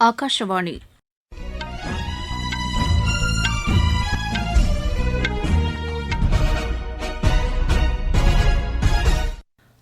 ஆகாஷவாணி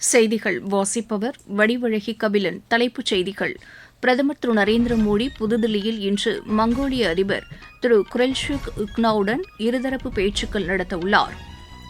செய்திகள் வாசிப்பவர் வடிவழகி கபிலன். தலைப்புச் செய்திகள். பிரதமர் திரு நரேந்திர மோடி புதுதில்லியில் இன்று மங்கோலிய அதிபர் திரு குரல்ஷுக் உக்னாவுடன் இருதரப்பு பேச்சுக்கள் நடத்தவுள்ளார்.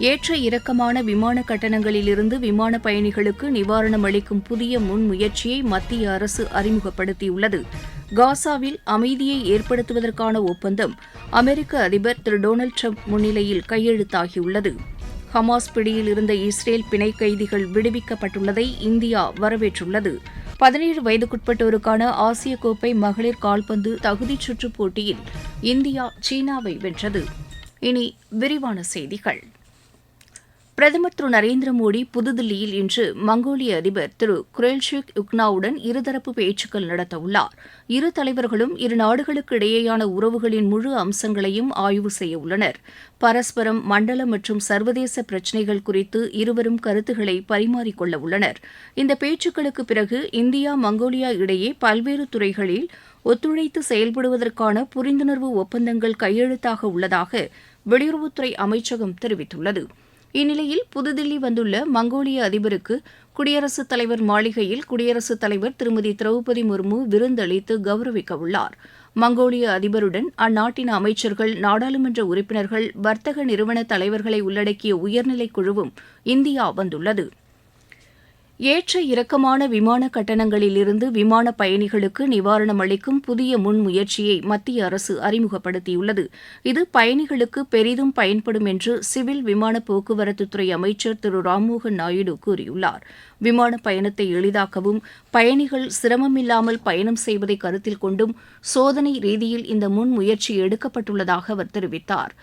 ஏற்ற இறக்கமான விமான கட்டணங்களிலிருந்து விமான பயணிகளுக்கு நிவாரணம் அளிக்கும் புதிய முன்முயற்சியை மத்திய அரசு அறிமுகப்படுத்தியுள்ளது. காசாவில் அமைதியை ஏற்படுத்துவதற்கான ஒப்பந்தம் அமெரிக்க அதிபர் திரு டொனால்டு ட்ரம்ப் முன்னிலையில் கையெழுத்தாகியுள்ளது. ஹமாஸ் பிடியில் இருந்த இஸ்ரேல் பிணை கைதிகள் விடுவிக்கப்பட்டுள்ளதை இந்தியா வரவேற்றுள்ளது. பதினேழு வயதுக்குட்பட்டோருக்கான ஆசிய கோப்பை மகளிர் கால்பந்து தகுதிச் சுற்றுப் போட்டியில் இந்தியா சீனாவை வென்றது. இனி விரிவான செய்திகள். பிரதமர் திரு நரேந்திர மோடி புதுதில்லியில் இன்று மங்கோலிய அதிபர் திரு குரேல்ஷிக் யுக்னாவுடன் இருதரப்பு பேச்சுக்கள் நடத்தவுள்ளார். இரு தலைவர்களும் இரு நாடுகளுக்கு இடையேயான உறவுகளின் முழு அம்சங்களையும் ஆய்வு செய்ய உள்ளனர். பரஸ்பரம் மண்டல மற்றும் சர்வதேச பிரச்சினைகள் குறித்து இருவரும் கருத்துக்களை பரிமாறிக்கொள்ள உள்ளனர். இந்த பேச்சுக்களுக்கு பிறகு இந்தியா மங்கோலியா இடையே பல்வேறு துறைகளில் ஒத்துழைத்து செயல்படுவதற்கான புரிந்துணர்வு ஒப்பந்தங்கள் கையெழுத்தாக உள்ளதாக வெளியுறவுத்துறை அமைச்சகம் தெரிவித்துள்ளது. இந்நிலையில் புதுதில்லி வந்துள்ள மங்கோலிய அதிபருக்கு குடியரசுத் தலைவர் மாளிகையில் குடியரசுத் தலைவர் திருமதி திரௌபதி முர்மு விருந்தளித்து கௌரவிக்க உள்ளார் மங்கோலிய அதிபருடன் அந்நாட்டின் அமைச்சர்கள் நாடாளுமன்ற உறுப்பினர்கள் வர்த்தக நிறுவன தலைவர்களை உள்ளடக்கிய உயர்நிலைக் குழுவும் இந்தியா வந்துள்ளது. ஏற்ற இறக்கமான விமான கட்டணங்களிலிருந்து விமான பயணிகளுக்கு நிவாரணம் அளிக்கும் புதிய முன்முயற்சியை மத்திய அரசு அறிமுகப்படுத்தியுள்ளது. இது பயணிகளுக்கு பெரிதும் பயன்படும் என்று சிவில் விமான போக்குவரத்துத்துறை அமைச்சர் திரு ராம்மோகன் நாயுடு கூறியுள்ளார். விமான பயணத்தை எளிதாக்கவும் பயணிகள் சிரமமில்லாமல் பயணம் செய்வதை கருத்தில் கொண்டும் சோதனை ரீதியில் இந்த முன்முயற்சி எடுக்கப்பட்டுள்ளதாக அவர் தெரிவித்தார்.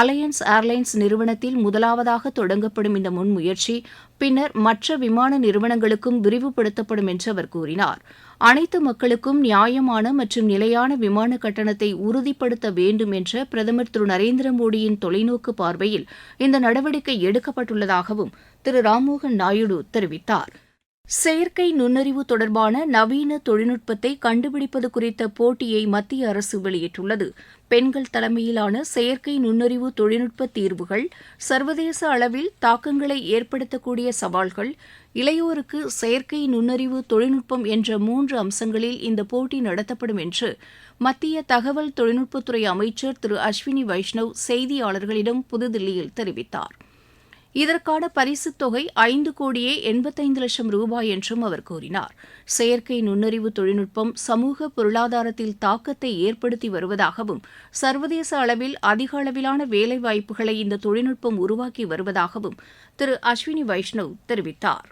அலையன்ஸ் ஏர்லைன்ஸ் நிறுவனத்தில் முதலாவதாக தொடங்கப்படும் இந்த முன்முயற்சி பின்னர் மற்ற விமான நிறுவனங்களுக்கும் விரிவுபடுத்தப்படும் என்று அவர் கூறினார். அனைத்து மக்களுக்கும் நியாயமான மற்றும் நிலையான விமான கட்டணத்தை உறுதிப்படுத்த வேண்டும் என்ற பிரதமர் திரு நரேந்திர மோடியின் தொலைநோக்கு பார்வையில் இந்த நடவடிக்கை எடுக்கப்பட்டுள்ளதாகவும் திரு ராம்மோகன் நாயுடு தெரிவித்தார். செயற்கை நுண்ணறிவு தொடர்பான நவீன தொழில்நுட்பத்தை கண்டுபிடிப்பது குறித்த போட்டியை மத்திய அரசு வெளியிட்டுள்ளது. பெண்கள் தலைமையிலான செயற்கை நுண்ணறிவு தொழில்நுட்ப தீர்வுகள் சர்வதேச அளவில் தாக்கங்களை ஏற்படுத்தக்கூடிய சவால்கள். இளையோருக்கு செயற்கை நுண்ணறிவு தொழில்நுட்பம் என்ற மூன்று அம்சங்களில் இந்த போட்டி நடத்தப்படும் என்று மத்திய தகவல் தொழில்நுட்பத்துறை அமைச்சர் திரு அஸ்வினி வைஷ்ணவ் செய்தியாளர்களிடம் புதுதில்லியில் தெரிவித்தார். இதற்கான பரிசுத் தொகை ஐந்து கோடியே எண்பத்தைந்து லட்சம் ரூபாய் என்றும் அவர் கூறினார். செயற்கை நுண்ணறிவு தொழில்நுட்பம் சமூக பொருளாதாரத்தில் தாக்கத்தை ஏற்படுத்தி வருவதாகவும் சர்வதேச அளவில் அதிக அளவிலான வேலைவாய்ப்புகளை இந்த தொழில்நுட்பம் உருவாக்கி வருவதாகவும் திரு அஸ்வினி வைஷ்ணவ் தெரிவித்தார்.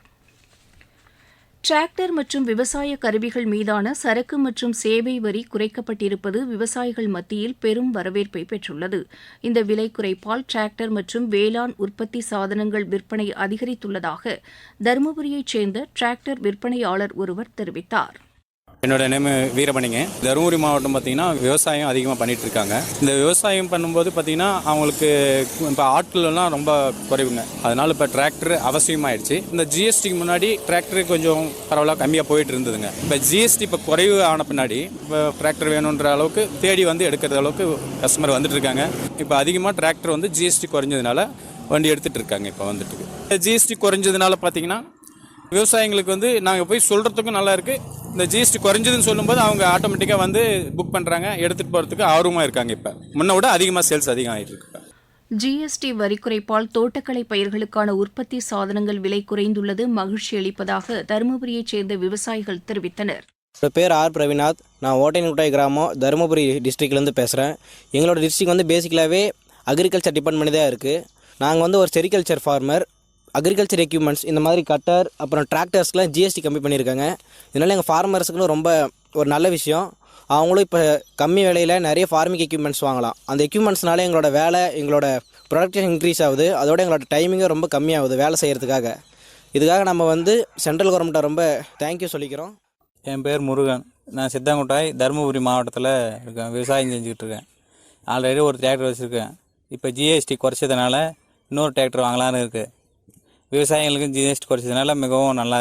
டிராக்டர் மற்றும் விவசாய கருவிகள் மீதான சரக்கு மற்றும் சேவை வரி குறைக்கப்பட்டிருப்பது விவசாயிகள் மத்தியில் பெரும் வரவேற்பை பெற்றுள்ளது. இந்த விலை குறைப்பால் டிராக்டர் மற்றும் வேளாண் உற்பத்தி சாதனங்கள் விற்பனை அதிகரித்துள்ளதாக தருமபுரியைச் சேர்ந்த டிராக்டர் விற்பனையாளர் ஒருவர் தெரிவித்தார். என்னோட நேம் வீரமணிங்க. தருமபுரி மாவட்டம் பார்த்தீங்கன்னா விவசாயம் அதிகமாக பண்ணிட்டு இருக்காங்க இந்த விவசாயம் பண்ணும்போது பார்த்தீங்கன்னா அவங்களுக்கு இப்போ ஆட்கள்லாம் ரொம்ப குறைவுங்க. அதனால இப்போ டிராக்டர் அவசியமாயிடுச்சு. இந்த ஜிஎஸ்டிக்கு முன்னாடி டிராக்டர் கொஞ்சம் பரவாயில்ல கம்மியாக போயிட்டு இருந்ததுங்க இப்போ ஜிஎஸ்டி இப்போ குறைவு ஆன பின்னாடி இப்போ டிராக்டர் வேணுன்ற அளவுக்கு தேடி வந்து எடுக்கிற அளவுக்கு கஸ்டமர் வந்துட்டு இருக்காங்க இப்போ அதிகமாக டிராக்டர் வந்து ஜிஎஸ்டி குறைஞ்சதுனால வண்டி எடுத்துட்டு இருக்காங்க இப்போ வந்துட்டு ஜிஎஸ்டி குறைஞ்சதுனால பார்த்தீங்கன்னா விவசாயிங்களுக்கு வந்து நாங்கள் போய் சொல்கிறதுக்கும் நல்லா இருக்குது இந்த ஜிஎஸ்டி குறைஞ்சதுன்னு சொல்லும்போது அவங்க ஆட்டோமேட்டிக்காக வந்து புக் பண்ணுறாங்க எடுத்துகிட்டு போகிறதுக்கு ஆர்வமாக இருக்காங்க இப்போ. முன்ன விட அதிகமாக சேல்ஸ் அதிகம் ஆகிட்டு இருக்கு. ஜிஎஸ்டி வரி குறைப்பால் தோட்டக்கலை பயிர்களுக்கான உற்பத்தி சாதனங்கள் விலை குறைந்துள்ளது. மகிழ்ச்சி அளிப்பதாக தருமபுரியைச் சேர்ந்த விவசாயிகள் தெரிவித்தனர். பேர் ஆர். பிரவிநாத் நான் ஓட்டையன்குட்டாய் கிராமம் தருமபுரி டிஸ்ட்ரிக்ட்லேருந்து பேசுகிறேன் எங்களோட டிஸ்ட்ரிக் வந்து பேசிக்கலாகவே அக்ரிகல்ச்சர் டிபார்ட்மெண்ட் தான் இருக்குது நாங்கள் வந்து ஒரு செரிகல்ச்சர் ஃபார்மர் அக்ரிகல்ச்சர் எக்யூப்மெண்ட்ஸ் இந்த மாதிரி கட்டர் அப்புறம் டிராக்டர்ஸ்க்கெலாம் ஜிஎஸ்டி கம்மி பண்ணியிருக்காங்க. இதனால் எங்கள் ஃபார்மர்ஸுக்குன்னு ரொம்ப ஒரு நல்ல விஷயம். அவங்களும் இப்போ கம்மி விலையில் நிறைய ஃபார்மிங் எக்யூப்மெண்ட்ஸ் வாங்கலாம். அந்த எக்யூப்மெண்ட்ஸ்னால எங்களோட வேலை எங்களோட ப்ரொடக்ஷன் இன்க்ரீஸ் ஆகுது. அதோட எங்களோட டைமிங்கும் ரொம்ப கம்மியாகுது வேலை செய்கிறதுக்காக இதுக்காக நம்ம வந்து சென்ட்ரல் கவர்மெண்ட்டை ரொம்ப தேங்க்யூ சொல்லிக்கிறோம். என் பேர் முருகன். நான் சித்தாங்குட்டாய் தருமபுரி மாவட்டத்தில் இருக்கேன். விவசாயம் செஞ்சுக்கிட்டு இருக்கேன். ஆல்ரெடி ஒரு டிராக்டர் வச்சுருக்கேன். இப்போ ஜிஎஸ்டி குறைச்சதுனால இன்னொரு டிராக்டர் வாங்கலான்னு இருக்குது விவசாயிகளுக்கு ஜிஎஸ்டி குறைச்சதுனால மிகவும் நல்லா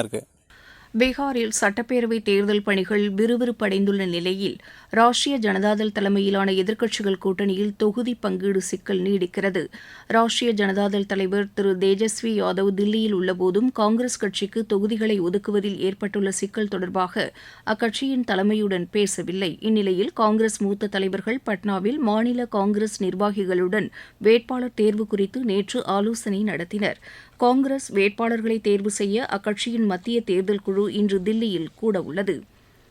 பீகாரில் சட்டப்பேரவை தேர்தல் பணிகள் விறுவிறுப்படைந்துள்ள நிலையில் ராஷ்டிரிய ஜனதாதள் தலைமையிலான எதிர்க்கட்சிகள் கூட்டணியில் தொகுதி பங்கீடு சிக்கல் நீடிக்கிறது. ராஷ்டிரிய ஜனதாதள் தலைவர் திரு தேஜஸ்வி யாதவ் தில்லியில் உள்ளபோதும் காங்கிரஸ் கட்சிக்கு தொகுதிகளை ஒதுக்குவதில் ஏற்பட்டுள்ள சிக்கல் தொடர்பாக அக்கட்சியின் தலைமையுடன் பேசவில்லை. இந்நிலையில் காங்கிரஸ் மூத்த தலைவர்கள் பட்னாவில் மாநில காங்கிரஸ் நிர்வாகிகளுடன் வேட்பாளர் தேர்வு குறித்து நேற்று ஆலோசனை நடத்தினர். காங்கிரஸ் வேட்பாளர்களை தேர்வு செய்ய அக்கட்சியின் மத்திய தேர்தல் குழு இன்று தில்லியில் கூட உள்ளது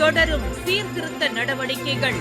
தொடரும் சீர்திருத்த நடவடிக்கைகள்.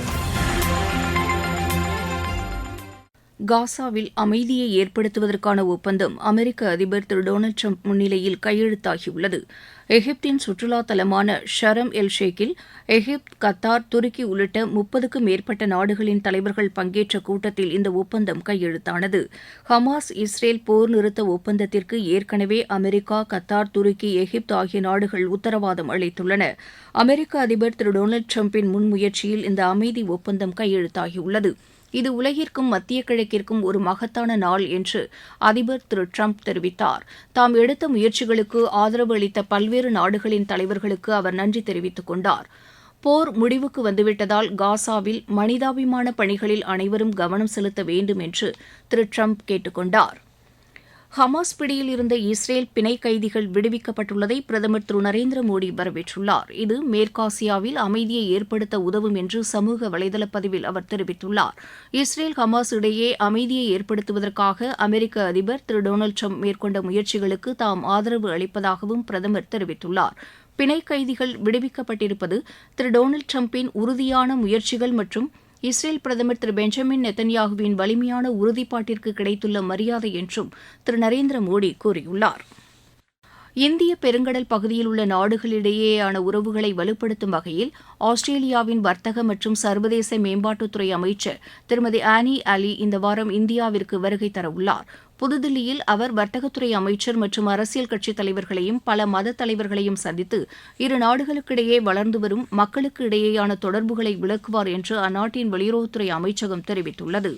காசாவில் அமைதியை ஏற்படுத்துவதற்கான ஒப்பந்தம் அமெரிக்க அதிபர் திரு டொனால்டு ட்ரம்ப் முன்னிலையில் கையெழுத்தாகியுள்ளது. எகிப்தின் சுற்றுலா தலமான ஷரம் எல் ஷேக்கில் எகிப்த் கத்தார் துருக்கி உள்ளிட்ட முப்பதுக்கும் மேற்பட்ட நாடுகளின் தலைவர்கள் பங்கேற்ற கூட்டத்தில் இந்த ஒப்பந்தம் கையெழுத்தானது. ஹமாஸ் இஸ்ரேல் போர் நிறுத்த ஒப்பந்தத்திற்கு ஏற்கனவே அமெரிக்கா கத்தார் துருக்கி எகிப்து ஆகிய நாடுகள் உத்தரவாதம் அளித்துள்ளன. அமெரிக்க அதிபர் திரு டொனால்டு ட்ரம்பின் முன்முயற்சியில் இந்த அமைதி ஒப்பந்தம் கையெழுத்தாகியுள்ளது. இது உலகிற்கும் மத்திய கிழக்கிற்கும் ஒரு மகத்தான நாள் என்று அதிபர் திரு ட்ரம்ப் தெரிவித்தார். தாம் எடுத்த முயற்சிகளுக்கு ஆதரவு அளித்த பல்வேறு நாடுகளின் தலைவர்களுக்கு அவர் நன்றி தெரிவித்துக் கொண்டார். போர் முடிவுக்கு வந்துவிட்டதால் காசாவில் மனிதாபிமான பணிகளில் அனைவரும் கவனம் செலுத்த வேண்டும் என்று திரு ட்ரம்ப் கேட்டுக் கொண்டாா் ஹமாஸ் பிடியில் இருந்த இஸ்ரேல் பிணை கைதிகள் விடுவிக்கப்பட்டுள்ளதை பிரதமர் திரு நரேந்திர மோடி வரவேற்றுள்ளார். இது மேற்காசியாவில் அமைதியை ஏற்படுத்த உதவும் என்று சமூக வலைதள பதிவில் அவர் தெரிவித்துள்ளார். இஸ்ரேல் ஹமாஸ் இடையே அமைதியை ஏற்படுத்துவதற்காக அமெரிக்க அதிபர் திரு டொனால்டு ட்ரம்ப் மேற்கொண்ட முயற்சிகளுக்கு தாம் ஆதரவு அளிப்பதாகவும் பிரதமர் தெரிவித்துள்ளார். பிணை கைதிகள் விடுவிக்கப்பட்டிருப்பது திரு டொனால்டு ட்ரம்பின் உறுதியான முயற்சிகள் மற்றும் இஸ்ரேல் பிரதமர் திரு பெஞ்சமின் நெத்தன்யாகுவின் வலிமையான உறுதிப்பாட்டிற்கு கிடைத்துள்ள மரியாதை என்றும் திரு நரேந்திர மோடி கூறியுள்ளார். இந்திய பெருங்கடல் பகுதியில் உள்ள நாடுகளிடையேயான உறவுகளை வலுப்படுத்தும் வகையில் ஆஸ்திரேலியாவின் வர்த்தக மற்றும் சர்வதேச மேம்பாட்டுத்துறை அமைச்சர் திருமதி ஆனி அலி இந்த வாரம் இந்தியாவிற்கு வருகை தரவுள்ளார். புதுதில்லியில் அவர் வர்த்தகத்துறை அமைச்சர் மற்றும் அரசியல் கட்சித் தலைவர்களையும் பல மத தலைவர்களையும் சந்தித்து இரு நாடுகளுக்கிடையே வளர்ந்து வரும் மக்களுக்கு இடையேயான தொடர்புகளை விளக்குவார் என்று அந்நாட்டின் வெளியுறவுத்துறை அமைச்சகம் தெரிவித்துள்ளது.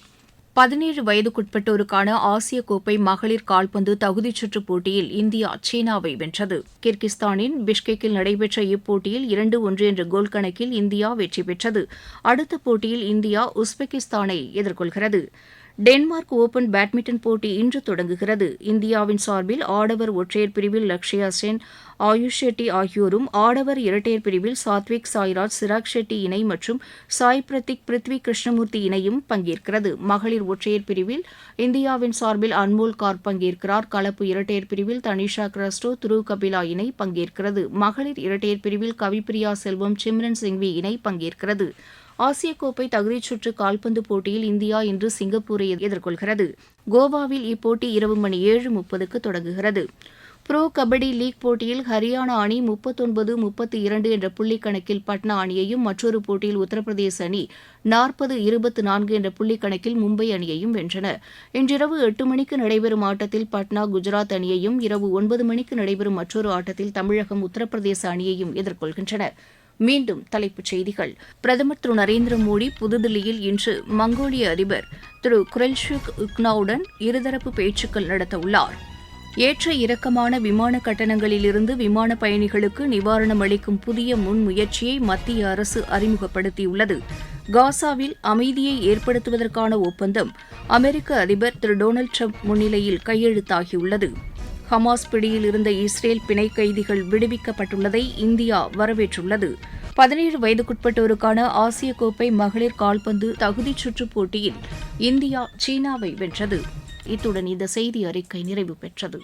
பதினேழு வயதுக்குட்பட்டோருக்கான ஆசிய கோப்பை மகளிர் கால்பந்து தகுதிச் சுற்றுப் போட்டியில் இந்தியா சீனாவை வென்றது. கிர்கிஸ்தானின் பிஷ்கெக்கில் நடைபெற்ற இப்போட்டியில் இரண்டு ஒன்று என்ற கோல் கணக்கில் இந்தியா வெற்றி பெற்றது. அடுத்த போட்டியில் இந்தியா உஸ்பெகிஸ்தானை எதிர்கொள்கிறது. டென்மார்க் ஓபன் பேட்மிண்டன் போட்டி இன்று தொடங்குகிறது. இந்தியாவின் சார்பில் ஆடவர் ஒற்றையர் பிரிவில் லக்ஷயா சென் ஆயுஷ் ஷெட்டி ஆகியோரும் ஆடவர் இரட்டையர் பிரிவில் சாத்விக் சாய்ராஜ் சிராக் ஷெட்டி இணை மற்றும் சாய் பிரதிக் பிருத்வி கிருஷ்ணமூர்த்தி இணையும் பங்கேற்கிறது. மகளிர் ஒற்றையர் பிரிவில் இந்தியாவின் சார்பில் அன்மோல் கார் பங்கேற்கிறார். கலப்பு இரட்டையர் பிரிவில் தனிஷா கிரஸ்டோ துரு கபிலா இணை பங்கேற்கிறது. மகளிர் இரட்டையர் பிரிவில் கவிப்பிரியா செல்வம் சிம்ரன் சிங்வி இணை பங்கேற்கிறது. ஆசிய கோப்பை தகுதிச் சுற்று கால்பந்து போட்டியில் இந்தியா இன்று சிங்கப்பூரை எதிர்கொள்கிறது. கோவாவில் இப்போட்டி இரவு மணி ஏழு முப்பதுக்கு தொடங்குகிறது. புரோ கபடி லீக் போட்டியில் ஹரியானா அணி முப்பத்தொன்பது முப்பத்தி இரண்டு என்ற புள்ளி கணக்கில் பட்னா அணியையும் மற்றொரு போட்டியில் உத்தரப்பிரதேச அணி நாற்பது இருபத்து நான்கு என்ற புள்ளிக் கணக்கில் மும்பை அணியையும் வென்றன. இன்றிரவு எட்டு மணிக்கு நடைபெறும் ஆட்டத்தில் பட்னா குஜராத் அணியையும் இரவு ஒன்பது மணிக்கு நடைபெறும் மற்றொரு ஆட்டத்தில் தமிழகம் உத்தரப்பிரதேச அணியையும் எதிர்கொள்கின்றன. மீண்டும் தலைப்புச் செய்திகள். பிரதமர் திரு நரேந்திர மோடி புதுதில்லியில் இன்று மங்கோலிய அதிபர் திரு குரெல்ஷுக் உக்னாவுடன் இருதரப்பு பேச்சுக்கள் நடத்தவுள்ளார். ஏற்ற இறக்கமான விமான கட்டணங்களிலிருந்து விமான பயணிகளுக்கு நிவாரணம் அளிக்கும் புதிய முன்முயற்சியை மத்திய அரசு அறிமுகப்படுத்தியுள்ளது. காசாவில் அமைதியை ஏற்படுத்துவதற்கான ஒப்பந்தம் அமெரிக்க அதிபர் திரு டொனால்டு ட்ரம்ப் முன்னிலையில் கையெழுத்தாகியுள்ளது. ஹமாஸ் பிடியில் இருந்த இஸ்ரேல் பிணை கைதிகள் விடுவிக்கப்பட்டுள்ளதை இந்தியா வரவேற்றுள்ளது. பதினேழு வயதுக்குட்பட்டோருக்கான ஆசிய கோப்பை மகளிர் கால்பந்து தகுதிச் சுற்றுப் போட்டியில் இந்தியா சீனாவை வென்றது. இத்துடன் இந்த செய்தி அறிக்கை நிறைவு பெற்றது.